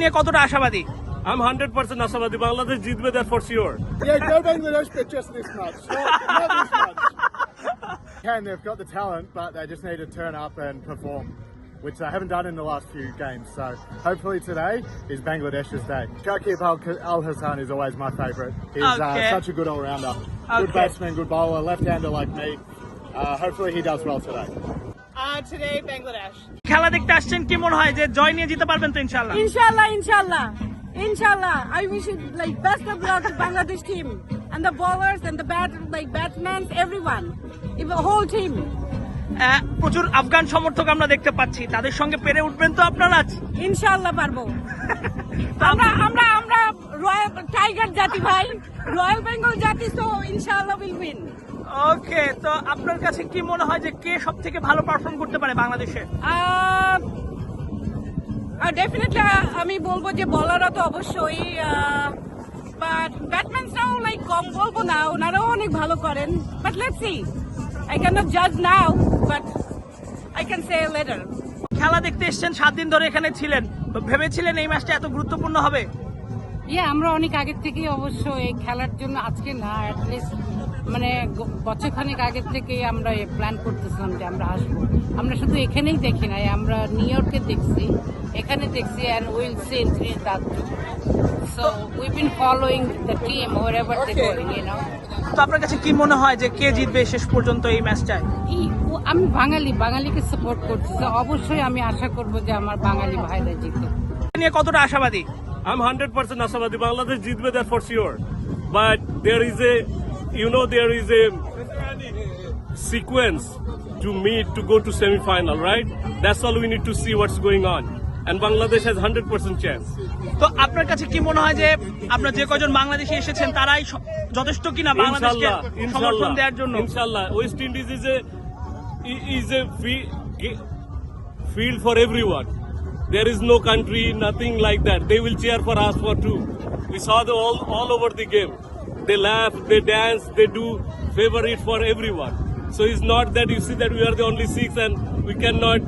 নিয়ে কতটা আশাবাদী I'm 100% আশাবাদী বাংলাদেশ জিতবে that for sure Yeah, go Bangladesh, but just this much. Not, not this much. Can they've got the talent, but they just need to turn up and perform, which they haven't done in the last few games. So hopefully today is Bangladesh's day. Shakib Al Hassan is always my favourite. He's Okay. uh, such a good all rounder, good Okay. batsman, good bowler, left hander like me. Uh, hopefully he does well today. খেলা দেখতে আসছেন কেমন হয় যে জয় নিয়ে যেতে পারবেন তো ইনশাল্লাহ ইনশাল্লাহ ইনশাল্লাহ ইনশাল্লাহ I wish you like best of luck Bangladesh team and the bowlers and the bat like batsman everyone even whole team প্রচুর আফগান সমর্থক আমরা দেখতে পাচ্ছি। তাদের সঙ্গে পেরে উঠবেন তো আপনারা ইনশাআল্লাহ ইনশাল্লাহ পারব। আমরা আমরা টাইগার জাতি ভাই রয়্যাল বেঙ্গল জাতি তো ইনশাআল্লাহ উইল উইন ওকে তো আপনার কাছে কি মনে হয় যে কে সব থেকে ভালো পারফর্ম করতে পারে বাংলাদেশে? ডেফিনেটলি আমি বলব যে বলাররা তো অবশ্যই বাট ব্যাটম্যানসরাও লাইক কম বলব না ওনারাও অনেক ভালো করেন but let's see I can not জাজ now but I can say later খেলা দেখতে এসেছেন সাত দিন ধরে এখানে ছিলেন তো ভেবেছিলেন এই ম্যাচটা এত গুরুত্বপূর্ণ হবে? ইয়ে আমরা অনেক আগের থেকেই অবশ্য এই খেলার জন্য আজকে না অ্যাটলিস্ট মানে বছরখানেক আগের থেকেই আমরা প্ল্যান করতেছিলাম যে আমরা আসব। আমরা শুধু এখানেই দেখি নাই আমরা নিউ ইয়র্কে দেখছি এখানে দেখছি and will see in three দাঁত so we been following the team wherever they you know তো আপনার কাছে কি মনে হয় যে কে জিতবে শেষ পর্যন্ত এই ম্যাচটায় আমি বাঙালি বাঙালিকে সাপোর্ট করছি অবশ্যই আমি আশা করব যে আমার বাঙালি ভাইরা জিতবে। নিয়ে কতটা আশাবাদী? I'm 100% আশাবাদী বাংলাদেশ জিতবে that for sure but there is a you know there is a sequence to meet to go to semi-final, right? That's all we need to see what's going on. And Bangladesh has 100% chance. তো আপনার কাছে কি মনে হয় যে আপনার যে কজন বাংলাদেশে এসেছেন তারাই যথেষ্ট কিনা বাংলাদেশকে সমর্থন দেওয়ার জন্য Indies is a is a fi- ge- field for everyone. There is no country, nothing like that. They will cheer for us for two. We saw the all all over the game. They laugh, they dance, they do favorite for everyone. So it's not that you see that we are the only six and we cannot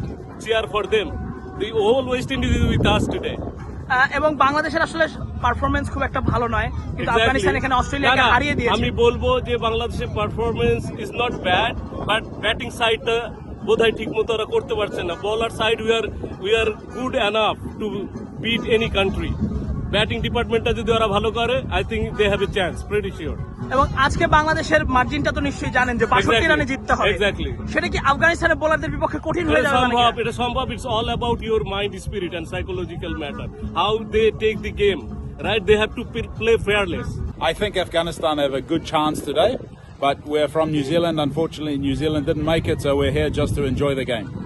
cheer for them. The whole West Indies is with us today. এবং বাংলাদেশের আসলে performance খুব একটা ভালো নয় কিন্তু. আফগানিস্তান এখানে অস্ট্রেলিয়াকে হারিয়ে দিয়েছে আমি বলব যে বাংলাদেশের performance is not bad but batting সাইডটা বোধহয় ঠিক মতো ওরা করতে পারছে না। Bowler side we are we are good enough to beat any country batting ডিপার্টমেন্টটা যদি ওরা ভালো করে I think they have a chance pretty sure এবং আজকে বাংলাদেশের মার্জিনটা তো নিশ্চয়ই জানেন যে বাষট্টি রানে জিততে হবে। Exactly. সেটা কি আফগানিস্তানের বোলারদের বিপক্ষে কঠিন হয়ে যাবে সম্ভব? এটা সম্ভব it's all about your mind spirit and psychological matter how they take the game right they have to play fearless I think Afghanistan have a good chance today, but we're from New Zealand. Unfortunately, New Zealand didn't make it, so we're here just to enjoy the game.